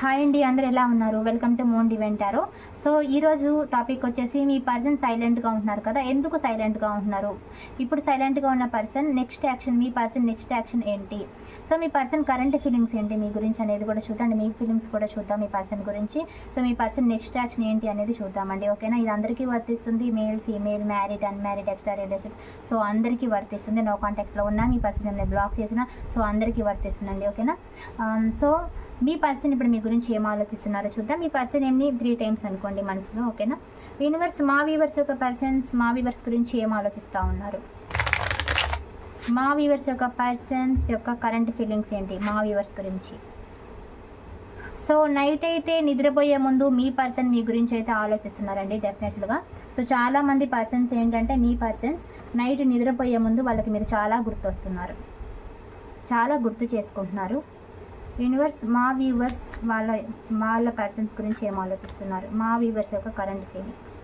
Hi అండి అందరు ఎలా ఉన్నారు? వెల్కమ్ టు మోన్ డివెంటారో సో ఈరోజు టాపిక్ వచ్చేసి మీ పర్సన్ సైలెంట్గా ఉంటున్నారు కదా ఎందుకు సైలెంట్గా ఉంటున్నారు? ఇప్పుడు సైలెంట్గా ఉన్న పర్సన్ నెక్స్ట్ యాక్షన్ మీ పర్సన్ నెక్స్ట్ యాక్షన్ ఏంటి? సో మీ పర్సన్ కరెంట్ ఫీలింగ్స్ ఏంటి? మీ గురించి అనేది కూడా చూద్దాం. మీ ఫీలింగ్స్ కూడా చూద్దాం మీ పర్సన్ గురించి. సో మీ పర్సన్ నెక్స్ట్ యాక్షన్ ఏంటి అనేది చూద్దామండి ఓకేనా? ఇది అందరికీ వర్తిస్తుంది. Male female married unmarried extra relation so అందరికీ వర్తిస్తుంది. నో కాంటాక్ట్లో ఉన్నా మీ పర్సన్ ఏమైనా బ్లాక్ చేసినా సో అందరికీ వర్తిస్తుందండి ఓకేనా? Um, సో మీ పర్సన్ ఇప్పుడు మీ గురించి ఏం ఆలోచిస్తున్నారో చూద్దాం. మీ పర్సన్ ఏమి త్రీ టైమ్స్ అనుకోండి మనసులో ఓకేనా? యూనివర్స్ మా వీవర్స్ యొక్క పర్సన్స్ మా వీవర్స్ గురించి ఏం ఆలోచిస్తూ ఉన్నారు? మా వీవర్స్ యొక్క పర్సన్స్ యొక్క కరెంట్ ఫీలింగ్స్ ఏంటి? మా వీవర్స్ గురించి. సో నైట్ అయితే నిద్రపోయే ముందు మీ పర్సన్ మీ గురించి అయితే ఆలోచిస్తున్నారండి డెఫినెట్లుగా సో చాలామంది పర్సన్స్ ఏంటంటే మీ పర్సన్స్ నైట్ నిద్రపోయే ముందు వాళ్ళకి మీరు చాలా గుర్తొస్తున్నారు. చాలా గుర్తు చేసుకుంటున్నారు. యూనివర్స్ మా వ్యూవర్స్ వాళ్ళ వాళ్ళ పర్సన్స్ గురించి ఏం ఆలోచిస్తున్నారు? మా వ్యూవర్స్ యొక్క current feelings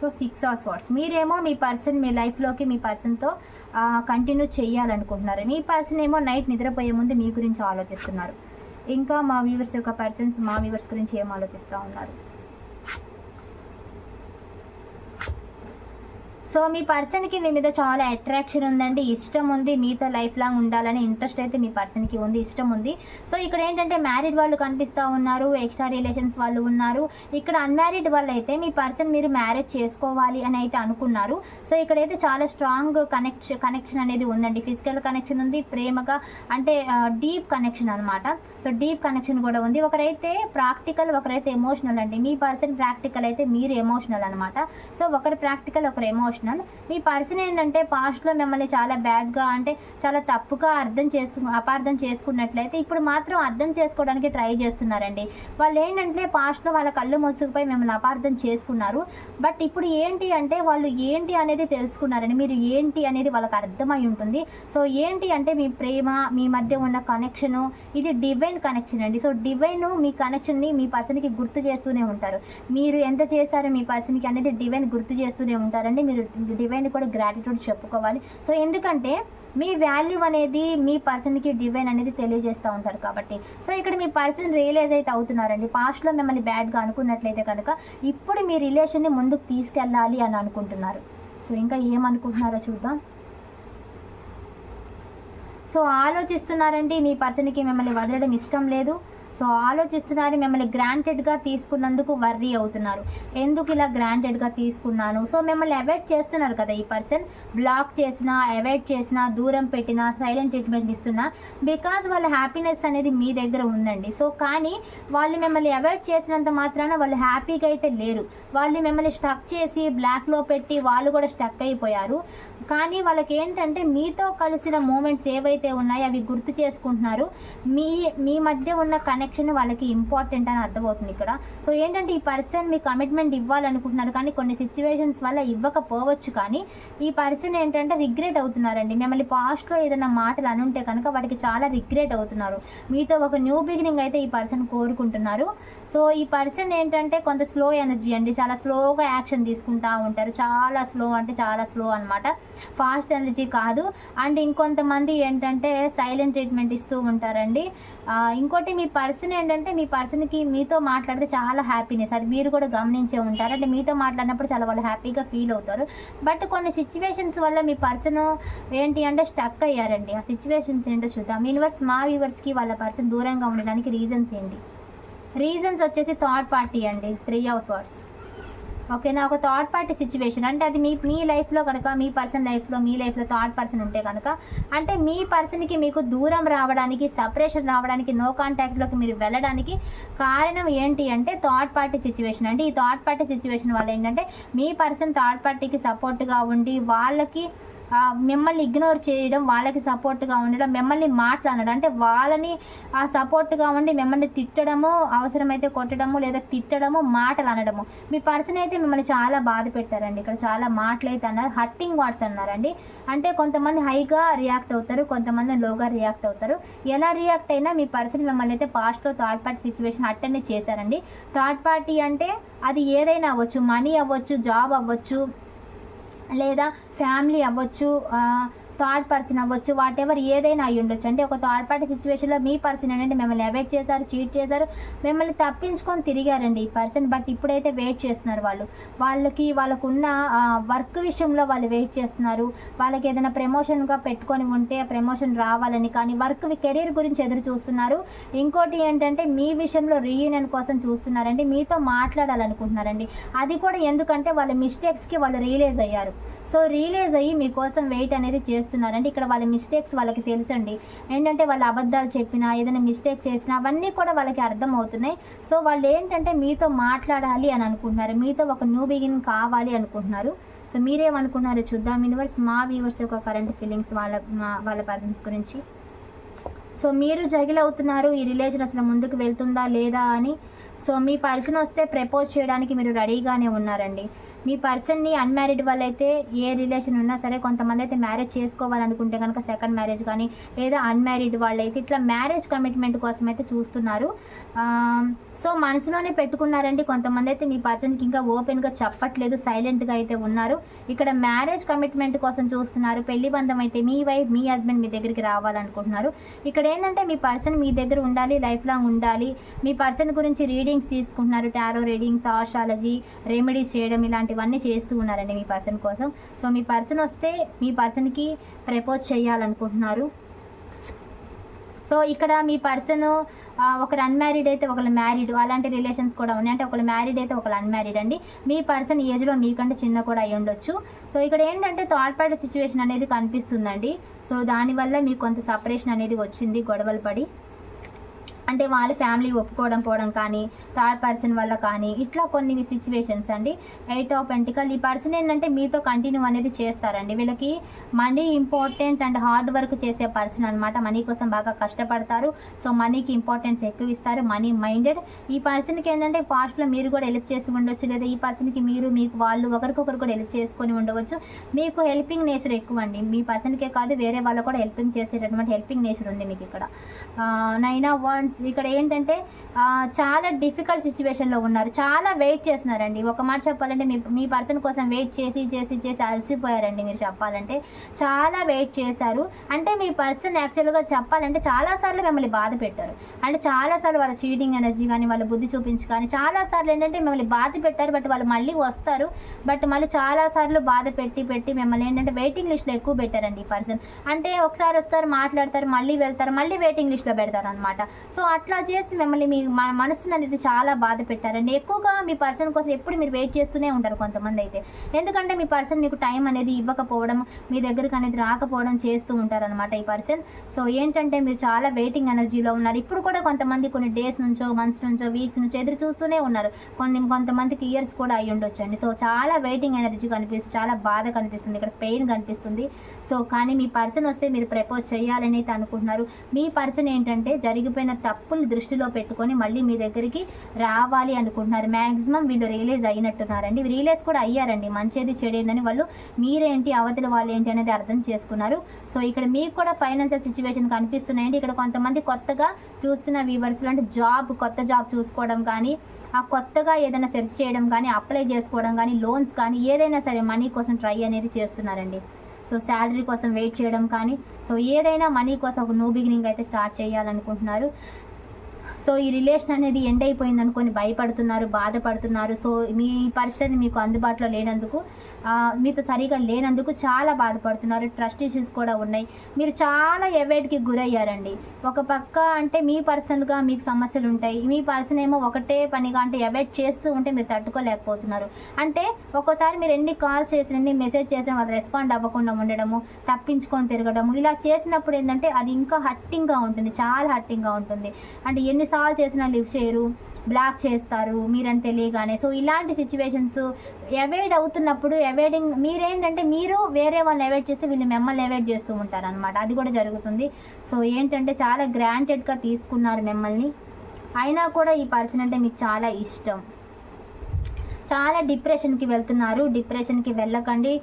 so six of swords మీరేమో మీ పర్సన్ మీ లైఫ్లోకి మీ పర్సన్తో కంటిన్యూ చేయాలనుకుంటున్నారు. మీ పర్సన్ ఏమో నైట్ నిద్రపోయే ముందు మీ గురించి ఆలోచిస్తున్నారు. ఇంకా మా వ్యూవర్స్ యొక్క పర్సన్స్ మా వ్యూవర్స్ గురించి ఏం ఆలోచిస్తూ ఉన్నారు? సో మీ పర్సన్కి మీ మీద చాలా అట్రాక్షన్ ఉందండి. ఇష్టం ఉంది మీతో లైఫ్ లాంగ్ ఉండాలని ఇంట్రెస్ట్ అయితే మీ పర్సన్కి ఉంది ఇష్టం ఉంది. సో ఇక్కడ ఏంటంటే మ్యారీడ్ వాళ్ళు కనిపిస్తూ ఉన్నారు ఎక్స్ట్రా రిలేషన్స్ వాళ్ళు ఉన్నారు. ఇక్కడ అన్మ్యారీడ్ వాళ్ళు అయితే మీ పర్సన్ మీరు మ్యారేజ్ చేసుకోవాలి అని అయితే అనుకున్నారు. సో ఇక్కడైతే చాలా స్ట్రాంగ్ కనెక్షన్ కనెక్షన్ అనేది ఉందండి. ఫిజికల్ కనెక్షన్ ఉంది ప్రేమగా అంటే డీప్ కనెక్షన్ అనమాట సో డీప్ కనెక్షన్ కూడా ఉంది. ఒకరైతే ప్రాక్టికల్ ఒకరైతే ఎమోషనల్ అండి. మీ పర్సన్ ప్రాక్టికల్ అయితే మీరు ఎమోషనల్ అనమాట సో ఒకరు ప్రాక్టికల్ ఒకరు ఎమోషనల్ మీ పర్సన్ ఏంటంటే పాస్ట్లో మిమ్మల్ని చాలా బ్యాడ్గా అంటే చాలా తప్పుగా అర్థం చేసు అపార్థం చేసుకున్నట్లయితే ఇప్పుడు మాత్రం అర్థం చేసుకోవడానికి ట్రై చేస్తున్నారండి. వాళ్ళు ఏంటంటే పాస్ట్లో వాళ్ళ కళ్ళు మూసుకుపోయి మిమ్మల్ని అపార్థం చేసుకున్నారు. బట్ ఇప్పుడు ఏంటి అంటే వాళ్ళు ఏంటి అనేది తెలుసుకున్నారండి. మీరు ఏంటి అనేది వాళ్ళకి అర్థమై ఉంటుంది. సో ఏంటి అంటే మీ ప్రేమ మీ మధ్య ఉన్న కనెక్షను ఇది డివైన్ కనెక్షన్ అండి. సో డివైన్ మీ కనెక్షన్ని మీ పర్సన్కి గుర్తు చేస్తూనే ఉంటారు. మీరు ఎంత చేశారు మీ పర్సన్కి అనేది డివైన్ గుర్తు చేస్తూనే ఉంటారండి. మీరు డివైన్ కూడా గ్రాటిట్యూడ్ చెప్పుకోవాలి. సో ఎందుకంటే మీ వాల్యూ అనేది మీ పర్సన్కి డివైన్ అనేది తెలియజేస్తూ ఉంటారు కాబట్టి. సో ఇక్కడ మీ పర్సన్ రియలైజ్ అయితే అవుతున్నారండి. పాస్ట్లో మిమ్మల్ని బ్యాడ్గా అనుకున్నట్లయితే కనుక ఇప్పుడు మీ రిలేషన్ని ముందుకు తీసుకెళ్ళాలి అని అనుకుంటున్నారు. సో ఇంకా ఏమనుకుంటున్నారో చూద్దాం. సో ఆలోచిస్తున్నారండి మీ పర్సన్కి మిమ్మల్ని వదలడం ఇష్టం లేదు. సో ఆలోచిస్తున్నారు మిమ్మల్ని గ్రాంటెడ్గా తీసుకున్నందుకు వర్రీ అవుతున్నారు. ఎందుకు ఇలా గ్రాంటెడ్గా తీసుకున్నాను? సో మిమ్మల్ని అవాయిడ్ చేస్తున్నారు కదా ఈ పర్సన్ బ్లాక్ చేసినా అవాయిడ్ చేసినా దూరం పెట్టినా సైలెంట్ ట్రీట్మెంట్ ఇస్తున్నా. బికాజ్ వాళ్ళ హ్యాపీనెస్ అనేది మీ దగ్గర ఉందండి. సో కానీ వాళ్ళు మిమ్మల్ని అవాయిడ్ చేసినంత మాత్రాన వాళ్ళు హ్యాపీగా అయితే లేరు. వాళ్ళు మిమ్మల్ని స్టక్ చేసి బ్లాక్లో పెట్టి వాళ్ళు కూడా స్టక్ అయిపోయారు. కానీ వాళ్ళకి ఏంటంటే మీతో కలిసిన మూమెంట్స్ ఏవైతే ఉన్నాయో అవి గుర్తు చేసుకుంటున్నారు. మీ మీ మధ్య ఉన్న కనెక్షన్ వాళ్ళకి ఇంపార్టెంట్ అని అర్థమవుతుంది ఇక్కడ. సో ఏంటంటే ఈ పర్సన్ మీ కమిట్మెంట్ ఇవ్వాలనుకుంటున్నారు కానీ కొన్ని సిచ్యువేషన్స్ వల్ల ఇవ్వకపోవచ్చు కానీ ఈ పర్సన్ ఏంటంటే రిగ్రెట్ అవుతున్నారండి. మిమ్మల్ని పాస్ట్లో ఏదైనా మాటలు అనుంటే కనుక వాటికి చాలా రిగ్రెట్ అవుతున్నారు. మీతో ఒక న్యూ బిగినింగ్ అయితే ఈ పర్సన్ కోరుకుంటున్నారు. సో ఈ పర్సన్ ఏంటంటే కొంత స్లో ఎనర్జీ అండి. చాలా స్లోగా యాక్షన్ తీసుకుంటా ఉంటారు. చాలా స్లో అంటే చాలా స్లో అనమాట ఫాస్ట్ ఎనర్జీ కాదు. అండ్ ఇంకొంతమంది ఏంటంటే సైలెంట్ ట్రీట్మెంట్ ఇస్తూ ఉంటారండి. ఇంకోటి మీ పర్సన్ ఏంటంటే మీ పర్సన్కి మీతో మాట్లాడితే చాలా హ్యాపీనెస్. అది మీరు కూడా గమనించే ఉంటారు. అంటే మీతో మాట్లాడినప్పుడు చాలా వాళ్ళు హ్యాపీగా ఫీల్ అవుతారు. బట్ కొన్ని సిచ్యువేషన్స్ వల్ల మీ పర్సన్ ఏంటి అంటే స్టక్ అయ్యారండి. ఆ సిచ్యువేషన్స్ ఏంటో చూద్దాం. యూనివర్స్ మా వ్యూవర్స్కి వాళ్ళ పర్సన్ దూరంగా ఉండడానికి రీజన్స్ ఏంటి? రీజన్స్ వచ్చేసి థర్డ్ పార్టీ అండి. Three of swords. ఓకేనా ఒక థర్డ్ పార్టీ సిచ్యువేషన్ అంటే అది మీ మీ లైఫ్లో కనుక మీ పర్సన్ లైఫ్లో మీ లైఫ్లో థర్డ్ పర్సన్ ఉంటే కనుక అంటే మీ పర్సన్కి మీకు దూరం రావడానికి సపరేషన్ రావడానికి నో కాంటాక్ట్లోకి మీరు వెళ్ళడానికి కారణం ఏంటి అంటే థర్డ్ పార్టీ సిచ్యువేషన్ అంటే ఈ థర్డ్ పార్టీ సిచ్యువేషన్ వల్ల ఏంటంటే మీ పర్సన్ థర్డ్ పార్టీకి సపోర్ట్గా ఉండి వాళ్ళకి మిమ్మల్ని ఇగ్నోర్ చేయడం వాళ్ళకి సపోర్ట్గా ఉండడం మిమ్మల్ని మాట్లాడడం. అంటే వాళ్ళని ఆ సపోర్ట్గా ఉండి మిమ్మల్ని తిట్టడము అవసరమైతే కొట్టడము లేదా తిట్టడము మాటలు అనడము. మీ పర్సన్ అయితే మిమ్మల్ని చాలా బాధ పెట్టారండి. ఇక్కడ చాలా మాటలు అయితే అన్నారు. హట్టింగ్ వర్డ్స్ అన్నారండి. అంటే కొంతమంది హైగా రియాక్ట్ అవుతారు కొంతమంది లోగా రియాక్ట్ అవుతారు. ఎలా రియాక్ట్ అయినా మీ పర్సన్ మిమ్మల్ని అయితే పాస్ట్లో థర్డ్ పార్టీ సిచ్యువేషన్ అటెండ్ చేశారండి. థర్డ్ పార్టీ అంటే అది ఏదైనా అవ్వచ్చు మనీ అవ్వచ్చు జాబ్ అవ్వచ్చు లేదా ఫ్యామిలీ అవ్వచ్చు థర్డ్ పర్సన్ అవ్వచ్చు వాట్ ఎవర్ ఏదైనా అయి ఉండొచ్చు. అంటే ఒక థర్డ్ పార్టీ సిచ్యువేషన్లో మీ పర్సన్ ఏంటంటే మిమ్మల్ని అవాయిడ్ చేశారు చీట్ చేశారు మిమ్మల్ని తప్పించుకొని తిరిగారండి ఈ పర్సన్ బట్ ఇప్పుడైతే వెయిట్ చేస్తున్నారు వాళ్ళు. వాళ్ళకి వాళ్ళకున్న వర్క్ విషయంలో వాళ్ళు వెయిట్ చేస్తున్నారు. వాళ్ళకి ఏదైనా ప్రమోషన్గా పెట్టుకొని ఉంటే ఆ ప్రమోషన్ రావాలని కానీ వర్క్ కెరీర్ గురించి ఎదురు చూస్తున్నారు. ఇంకోటి ఏంటంటే మీ విషయంలో రీయూనియన్ కోసం చూస్తున్నారండి. మీతో మాట్లాడాలనుకుంటున్నారండి. అది కూడా ఎందుకంటే వాళ్ళ మిస్టేక్స్కి వాళ్ళు రియలైజ్ అయ్యారు. సో రియలైజ్ అయ్యి మీకోసం వెయిట్ అనేది చేస్తున్నారండి ఇక్కడ వాళ్ళ మిస్టేక్స్ వాళ్ళకి తెలుసండి. ఏంటంటే వాళ్ళ అబద్ధాలు చెప్పినా ఏదైనా మిస్టేక్ చేసినా అవన్నీ కూడా వాళ్ళకి అర్థం అవుతున్నాయి సో వాళ్ళు ఏంటంటే మీతో మాట్లాడాలి అని అనుకుంటున్నారు. మీతో ఒక న్యూ బిగిన్ కావాలి అనుకుంటున్నారు. సో మీరేమనుకున్నారు చూద్దాం. యూనివర్స్ మా వ్యూవర్స్ యొక్క కరెంట్ ఫీలింగ్స్ వాళ్ళ మా- వాళ్ళ పర్సన్స్ గురించి. సో మీరు జగిల్ అవుతున్నారు. ఈ రిలేషన్ అసలు ముందుకు వెళ్తుందా లేదా అని. సో మీ పర్సన్ వస్తే ప్రపోజ్ చేయడానికి మీరు రెడీగానే ఉన్నారండి. మీ పర్సన్ని అన్మ్యారీడ్ వాళ్ళైతే ఏ రిలేషన్ ఉన్నా సరే కొంతమంది అయితే మ్యారేజ్ చేసుకోవాలనుకుంటే కనుక సెకండ్ మ్యారేజ్ కానీ లేదా అన్మ్యారీడ్ వాళ్ళైతే ఇట్లా మ్యారేజ్ కమిట్మెంట్ కోసం అయితే చూస్తున్నారు. సో మనసులోనే పెట్టుకున్నారండి. కొంతమంది అయితే మీ పర్సన్కి ఇంకా ఓపెన్గా చెప్పట్లేదు. సైలెంట్గా అయితే ఉన్నారు. ఇక్కడ మ్యారేజ్ కమిట్మెంట్ కోసం చూస్తున్నారు. పెళ్ళి బంధం అయితే మీ వైఫ్ మీ హస్బెండ్ మీ దగ్గరికి రావాలనుకుంటున్నారు. ఇక్కడ ఏంటంటే మీ పర్సన్ మీ దగ్గర ఉండాలి లైఫ్ లాంగ్ ఉండాలి. మీ పర్సన్ గురించి రీడింగ్స్ తీసుకుంటున్నారు. టారో రీడింగ్స్ ఆషాలజీ రెమెడీస్ చేయడం ఇవన్నీ చేస్తూ ఉన్నారండి మీ పర్సన్ కోసం. సో మీ పర్సన్ వస్తే మీ పర్సన్కి ప్రపోజ్ చేయాలనుకుంటున్నారు. సో ఇక్కడ మీ పర్సన్ ఒకరు అన్మ్యారీడ్ అయితే ఒకరు మ్యారీడ్ అలాంటి రిలేషన్స్ కూడా ఉన్నాయి. అంటే ఒకరు మ్యారీడ్ అయితే ఒకరు అన్మ్యారీడ్ అండి. మీ పర్సన్ ఏజ్లో మీకంటే చిన్న కూడా అయి ఉండొచ్చు. సో ఇక్కడ ఏంటంటే థర్డ్ పార్టీ సిచ్యువేషన్ అనేది కనిపిస్తుందండి. సో దానివల్ల మీకు కొంత సపరేషన్ అనేది వచ్చింది గొడవలు పడి. అంటే వాళ్ళ ఫ్యామిలీ ఒప్పుకోవడం పోవడం కానీ థర్డ్ పర్సన్ వల్ల కానీ ఇట్లా కొన్ని సిచ్యువేషన్స్ అండి. ఎయిట్ ఆఫ్ పెంటికల్ ఈ పర్సన్ ఏంటంటే మీతో కంటిన్యూ అనేది చేస్తారండి. వీళ్ళకి money important and hard work చేసే పర్సన్ అనమాట మనీ కోసం బాగా కష్టపడతారు. సో మనీకి ఇంపార్టెన్స్ ఎక్కువ ఇస్తారు. మనీ మైండెడ్ ఈ పర్సన్కి ఏంటంటే పాస్ట్లో మీరు కూడా హెల్ప్ చేసి ఉండొచ్చు. లేదా ఈ పర్సన్కి మీరు మీకు వాళ్ళు ఒకరికొకరు కూడా హెల్ప్ చేసుకొని ఉండవచ్చు. మీకు హెల్పింగ్ నేచర్ ఎక్కువ అండి. మీ పర్సన్కే కాదు వేరే వాళ్ళు కూడా హెల్పింగ్ చేసేటటువంటి హెల్పింగ్ నేచర్ ఉంది మీకు ఇక్కడ. నైనా వన్స్ ఇక్కడ ఏంటంటే చాలా డిఫికల్ట్ సిచ్యువేషన్లో ఉన్నారు. చాలా వెయిట్ చేస్తున్నారండి. ఒక మాట చెప్పాలంటే మీ మీ పర్సన్ కోసం వెయిట్ చేసి చేసి చేసి అలసిపోయారండి మీరు చెప్పాలంటే. చాలా వెయిట్ చేశారు. అంటే మీ పర్సన్ యాక్చువల్గా చెప్పాలంటే చాలాసార్లు మిమ్మల్ని బాధ పెట్టారు. అంటే చాలాసార్లు వాళ్ళ చీటింగ్ ఎనర్జీ కానీ వాళ్ళ బుద్ధి చూపించి కానీ చాలాసార్లు ఏంటంటే మిమ్మల్ని బాధ పెట్టారు బట్ వాళ్ళు మళ్ళీ వస్తారు. బట్ మళ్ళీ చాలాసార్లు బాధ పెట్టి పెట్టి మిమ్మల్ని ఏంటంటే వెయిటింగ్ లిస్ట్లో ఎక్కువ పెట్టారండి ఈ పర్సన్ అంటే ఒకసారి వస్తారు మాట్లాడతారు మళ్ళీ వెళ్తారు మళ్ళీ వెయిటింగ్ లిస్ట్లో పెడతారు అనమాట సో అట్లా చేసి మిమ్మల్ని మీ మన మనసుని అనేది చాలా బాధ పెట్టారండి ఎక్కువగా మీ పర్సన్ కోసం ఎప్పుడు మీరు వెయిట్ చేస్తూనే ఉంటారు కొంతమంది అయితే. ఎందుకంటే మీ పర్సన్ మీకు టైం అనేది ఇవ్వకపోవడం మీ దగ్గరకు అనేది రాకపోవడం చేస్తూ ఉంటారనమాట ఈ పర్సన్. సో ఏంటంటే మీరు చాలా వెయిటింగ్ ఎనర్జీలో ఉన్నారు. ఇప్పుడు కూడా కొంతమంది కొన్ని డేస్ నుంచో మంత్స్ నుంచో వీక్స్ నుంచో ఎదురు చూస్తూనే ఉన్నారు. కొన్ని కొంతమందికి ఇయర్స్ కూడా అయి ఉండొచ్చు అండి. సో చాలా వెయిటింగ్ ఎనర్జీ కనిపిస్తుంది చాలా బాధ కనిపిస్తుంది. ఇక్కడ పెయిన్ కనిపిస్తుంది. సో కానీ మీ పర్సన్ వస్తే మీరు ప్రపోజ్ చేయాలని అయితే అనుకుంటున్నారు. మీ పర్సన్ ఏంటంటే జరిగిపోయిన తప్పులు దృష్టిలో పెట్టుకొని మళ్ళీ మీ దగ్గరికి రావాలి అనుకుంటున్నారు. మ్యాక్సిమం వీళ్ళు రియలైజ్ అయినట్టున్నారండి. రియలైజ్ కూడా అయ్యారండి. మంచిది చెడేదని వాళ్ళు మీరేంటి అవతల వాళ్ళు ఏంటి అనేది అర్థం చేసుకున్నారు. సో ఇక్కడ మీకు కూడా ఫైనాన్షియల్ సిచ్యువేషన్ కనిపిస్తున్నాయండి. ఇక్కడ కొంతమంది కొత్తగా చూస్తున్న వ్యూవర్స్లో అంటే జాబ్ కొత్త జాబ్ చూసుకోవడం కానీ ఆ కొత్తగా ఏదైనా సెర్చ్ చేయడం కానీ అప్లై చేసుకోవడం కానీ లోన్స్ కానీ ఏదైనా సరే మనీ కోసం ట్రై అనేది చేస్తున్నారండి. సో శాలరీ కోసం వెయిట్ చేయడం కానీ సో ఏదైనా మనీ కోసం ఒక న్యూ బిగినింగ్ అయితే స్టార్ట్ చేయాలనుకుంటున్నారు. సో ఈ రిలేషన్ అనేది ఎండ్ అయిపోయింది అనుకొని భయపడుతున్నారు బాధపడుతున్నారు. సో మీ పర్సన్ మీకు అందుబాటులో లేనందుకు మీతో సరిగా లేనందుకు చాలా బాధపడుతున్నారు. ట్రస్ట్ ఇష్యూస్ కూడా ఉన్నాయి. మీరు చాలా ఎవైడ్కి గురయ్యారండి. ఒక పక్క అంటే మీ పర్సన్గా మీకు సమస్యలు ఉంటాయి. మీ పర్సన్ ఏమో ఒకటే పనిగా అంటే అవాయిడ్ చేస్తూ ఉంటే మీరు తట్టుకోలేకపోతున్నారు. అంటే ఒక్కోసారి మీరు ఎన్ని కాల్స్ చేసిన ఎన్ని మెసేజ్ చేసిన వాళ్ళు రెస్పాండ్ అవ్వకుండా ఉండడము తప్పించుకొని తిరగడము ఇలా చేసినప్పుడు ఏంటంటే అది ఇంకా హట్టింగ్గా ఉంటుంది. చాలా హట్టింగ్గా ఉంటుంది. అంటే ఎన్ని ఎన్నిసార్లు చేసినా లివ్ చేయరు బ్లాక్ చేస్తారు మీరని తెలియగానే. సో ఇలాంటి సిచ్యువేషన్స్ అవాయిడ్ అవుతున్నప్పుడు అవాయిడింగ్ మీరేంటంటే మీరు వేరే వాళ్ళని అవాయిడ్ చేస్తే వీళ్ళు మిమ్మల్ని అవాయిడ్ చేస్తూ ఉంటారు అనమాట అది కూడా జరుగుతుంది. సో ఏంటంటే చాలా గ్రాంటెడ్గా తీసుకున్నారు మిమ్మల్ని. అయినా కూడా ఈ పర్సన్ అంటే మీకు చాలా ఇష్టం. చాలా డిప్రెషన్కి వెళ్తున్నారు. డిప్రెషన్కి వెళ్ళకండి.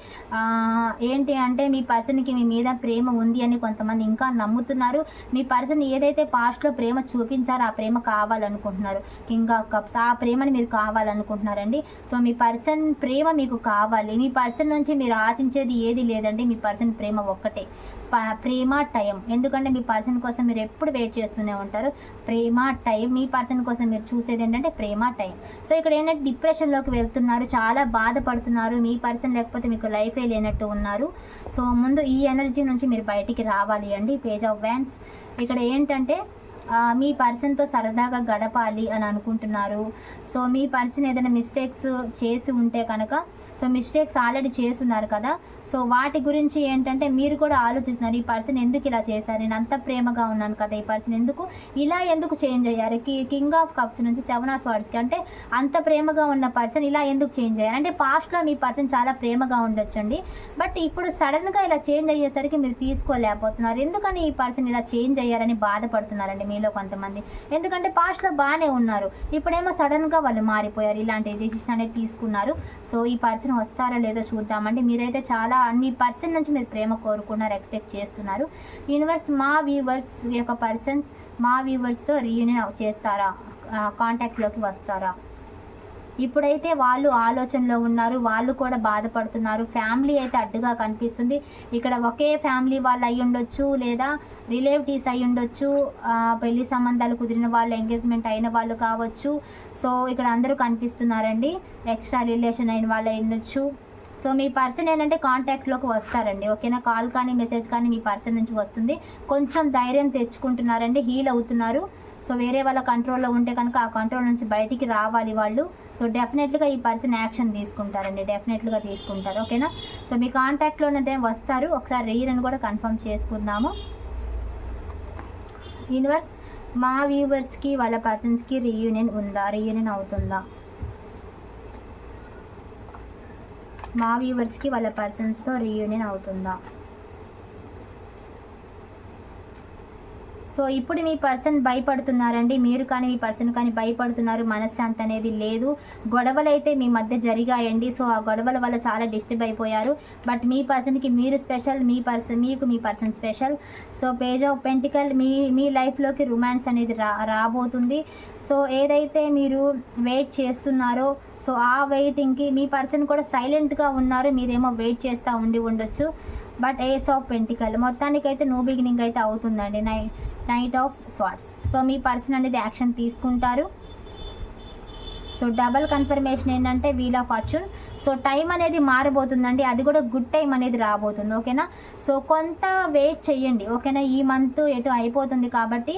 ఏంటి అంటే మీ పర్సన్కి మీ మీద ప్రేమ ఉంది అని కొంతమంది ఇంకా నమ్ముతున్నారు. మీ పర్సన్ ఏదైతే పాస్ట్లో ప్రేమ చూపించారో ఆ ప్రేమ కావాలనుకుంటున్నారు. కింగ్ ఆఫ్ కప్స్ ఆ ప్రేమని మీరు కావాలనుకుంటున్నారండి. సో మీ పర్సన్ ప్రేమ మీకు కావాలి. మీ పర్సన్ నుంచి మీరు ఆశించేది ఏది లేదండి. మీ పర్సన్ ప్రేమ ఒక్కటే. ప- ప్రేమ టైం. ఎందుకంటే మీ పర్సన్ కోసం మీరు ఎప్పుడు వెయిట్ చేస్తూనే ఉంటారు. ప్రేమ టైం. మీ పర్సన్ కోసం మీరు చూసేది ఏంటంటే ప్రేమ టైం. సో ఇక్కడ ఏంటంటే డిప్రెషన్లోకి వెళ్తున్నారు చాలా బాధపడుతున్నారు. మీ పర్సన్ లేకపోతే మీకు లైఫే లేనట్టు ఉన్నారు. సో ముందు ఈ ఎనర్జీ నుంచి మీరు బయటికి రావాలి అండి పేజ్ ఆఫ్ వ్యాన్స్. ఇక్కడ ఏంటంటే మీ పర్సన్తో సరదాగా గడపాలి అని అనుకుంటున్నారు. సో మీ పర్సన్ ఏదైనా మిస్టేక్స్ చేసి ఉంటే కనుక సో మిస్టేక్స్ ఆల్రెడీ చేస్తున్నారు కదా. సో వాటి గురించి ఏంటంటే మీరు కూడా ఆలోచిస్తున్నారు. ఈ పర్సన్ ఎందుకు ఇలా చేశారు? నేను అంత ప్రేమగా ఉన్నాను కదా ఈ పర్సన్. ఎందుకు? ఇలా ఎందుకు చేంజ్ అయ్యారు? కింగ్ ఆఫ్ కప్స్ నుంచి సెవెన్ ఆఫ్ స్వార్డ్స్కి అంటే అంత ప్రేమగా ఉన్న పర్సన్ ఇలా ఎందుకు చేంజ్ అయ్యారు? అంటే పాస్ట్లో మీ పర్సన్ చాలా ప్రేమగా ఉండొచ్చండి. బట్ ఇప్పుడు సడన్గా ఇలా చేంజ్ అయ్యేసరికి మీరు తీసుకోలేకపోతున్నారు. ఎందుకని ఈ పర్సన్ ఇలా చేంజ్ అయ్యారని బాధపడుతున్నారండి మీలో కొంతమంది. ఎందుకంటే పాస్ట్లో బాగానే ఉన్నారు. ఇప్పుడేమో సడన్గా వాళ్ళు మారిపోయారు. ఇలాంటి డెసిషన్ అనేది తీసుకున్నారు. సో ఈ పర్సన్ వస్తారో లేదో చూద్దామండి. మీరైతే చాలా మీ పర్సన్ నుంచి మీరు ప్రేమ కోరుకున్నారు ఎక్స్పెక్ట్ చేస్తున్నారు. యూనివర్స్ మా వ్యూవర్స్ యొక్క పర్సన్స్ మా వ్యూవర్స్తో రీయూనియన్ చేస్తారా? కాంటాక్ట్లోకి వస్తారా? ఇప్పుడైతే వాళ్ళు ఆలోచనలో ఉన్నారు వాళ్ళు కూడా బాధపడుతున్నారు. ఫ్యామిలీ అయితే అడ్డుగా కనిపిస్తుంది. ఇక్కడ ఒకే ఫ్యామిలీ వాళ్ళు అయి ఉండొచ్చు లేదా రిలేటివ్స్ అయి ఉండొచ్చు. పెళ్ళి సంబంధాలు కుదిరిన వాళ్ళు ఎంగేజ్మెంట్ అయిన వాళ్ళు కావచ్చు. సో ఇక్కడ అందరూ కనిపిస్తున్నారండి. ఎక్స్ట్రా రిలేషన్ అయిన వాళ్ళు అయి ఉండొచ్చు. సో మీ పర్సన్ ఏంటంటే కాంటాక్ట్లోకి వస్తారండి. ఓకేనా? కాల్ కానీ మెసేజ్ కానీ మీ పర్సన్ నుంచి వస్తుంది. కొంచెం ధైర్యం తెచ్చుకుంటున్నారండి. హీల్ అవుతున్నారు. సో వేరే వాళ్ళ కంట్రోల్లో ఉంటే కనుక ఆ కంట్రోల్ నుంచి బయటికి రావాలి వాళ్ళు. సో డెఫినెట్గా ఈ పర్సన్ యాక్షన్ తీసుకుంటారండి. డెఫినెట్గా తీసుకుంటారు. ఓకేనా? సో మీ కాంటాక్ట్లో ఉన్నదే వస్తారు. ఒకసారి రీరన్ కూడా కన్ఫర్మ్ చేసుకుందాము. యూనివర్స్ మా వ్యూవర్స్కి వాళ్ళ పర్సన్స్కి రీయూనియన్ ఉందా? రీయూనియన్ అవుతుందా? మా వ్యూవర్స్కి వాళ్ళ పర్సన్స్తో రీయూనియన్ అవుతుందా? సో ఇప్పుడు మీ పర్సన్ భయపడుతున్నారండి మీరు కానీ మీ పర్సన్ కానీ భయపడుతున్నారు మనశ్శాంతి అనేది లేదు. గొడవలు అయితే మీ మధ్య జరిగాయండి సో ఆ గొడవల వల్ల చాలా డిస్టర్బ్ అయిపోయారు. బట్ మీ పర్సన్కి మీరు స్పెషల్ మీ పర్సన్ మీకు మీ person special. So page of pentacle మీ మీ లైఫ్లోకి రొమాన్స్ అనేది రా రాబోతుంది. సో ఏదైతే మీరు వెయిట్ చేస్తున్నారో సో ఆ వెయిటింగ్కి మీ పర్సన్ కూడా సైలెంట్గా ఉన్నారు మీరేమో వెయిట్ చేస్తూ ఉండి ఉండొచ్చు. But ace of pentacle. మొత్తానికి అయితే నో బిగినింగ్ అయితే అవుతుందండి. నై నైట్ ఆఫ్ స్వాట్స్ సో మీ పర్సన్ అనేది యాక్షన్ తీసుకుంటారు. సో డబల్ కన్ఫర్మేషన్ ఏంటంటే wheel of fortune. So time అనేది మారిపోతుందండి అది కూడా గుడ్ టైం అనేది రాబోతుంది. ఓకేనా? సో కొంత వెయిట్ చేయండి ఓకేనా? ఈ మంత్ ఎటు అయిపోతుంది కాబట్టి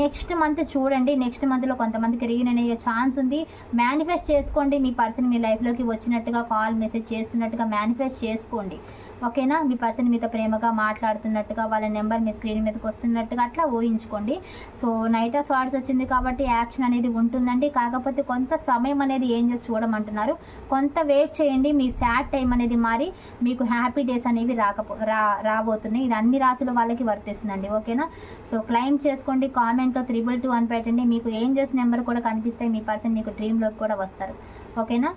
నెక్స్ట్ మంత్ చూడండి. నెక్స్ట్ మంత్లో కొంతమందికి రీయూనియన్ అయ్యే ఛాన్స్ ఉంది. మేనిఫెస్ట్ చేసుకోండి మీ పర్సన్ మీ లైఫ్లోకి వచ్చినట్టుగా కాల్ మెసేజ్ చేస్తున్నట్టుగా మేనిఫెస్ట్ చేసుకోండి. ఓకేనా? మీ పర్సన్ మీతో ప్రేమగా మాట్లాడుతున్నట్టుగా వాళ్ళ నెంబర్ మీ స్క్రీన్ మీదకి వస్తున్నట్టుగా అట్లా ఊహించుకోండి. సో నైట్ ఆఫ్ స్వార్డ్స్ వచ్చింది కాబట్టి యాక్షన్ అనేది ఉంటుందండి. కాకపోతే కొంత సమయం అనేది ఏం చేసి చూడమంటున్నారు. కొంత వెయిట్ చేయండి మీ సాడ్ టైం అనేది మారి మీకు హ్యాపీ డేస్ అనేవి రాకపో రా రాబోతున్నాయి. ఇది అన్ని రాసుల వాళ్ళకి వర్తిస్తుందండి. ఓకేనా? సో క్లైమ్ చేసుకోండి. కామెంట్లో త్రిబుల్ టూ అని పెట్టండి. మీకు ఏంజల్స్ నెంబర్ కూడా కనిపిస్తాయి. మీ పర్సన్ మీకు డ్రీమ్లోకి కూడా వస్తారు. ఓకేనా?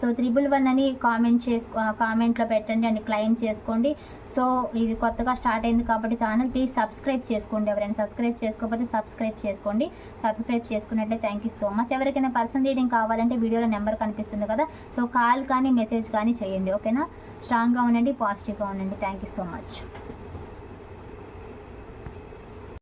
సో త్రిబుల్ వన్ అని కామెంట్ చేసుకో కామెంట్లో పెట్టండి అండ్ క్లైమ్ చేసుకోండి. సో ఇది కొత్తగా స్టార్ట్ అయింది కాబట్టి ఛానల్ ప్లీజ్ సబ్స్క్రైబ్ చేసుకోండి ఎవరైనా. సబ్స్క్రైబ్ చేసుకోకపోతే సబ్స్క్రైబ్ చేసుకోండి. సబ్స్క్రైబ్ చేసుకున్నట్టే థ్యాంక్ యూ సో మచ్ ఎవరికైనా పర్సన్ రీడింగ్ కావాలంటే వీడియోలో నెంబర్ కనిపిస్తుంది కదా. సో కాల్ కానీ మెసేజ్ కానీ చేయండి ఓకేనా స్ట్రాంగ్గా ఉండండి పాజిటివ్గా ఉండండి. Thank you so much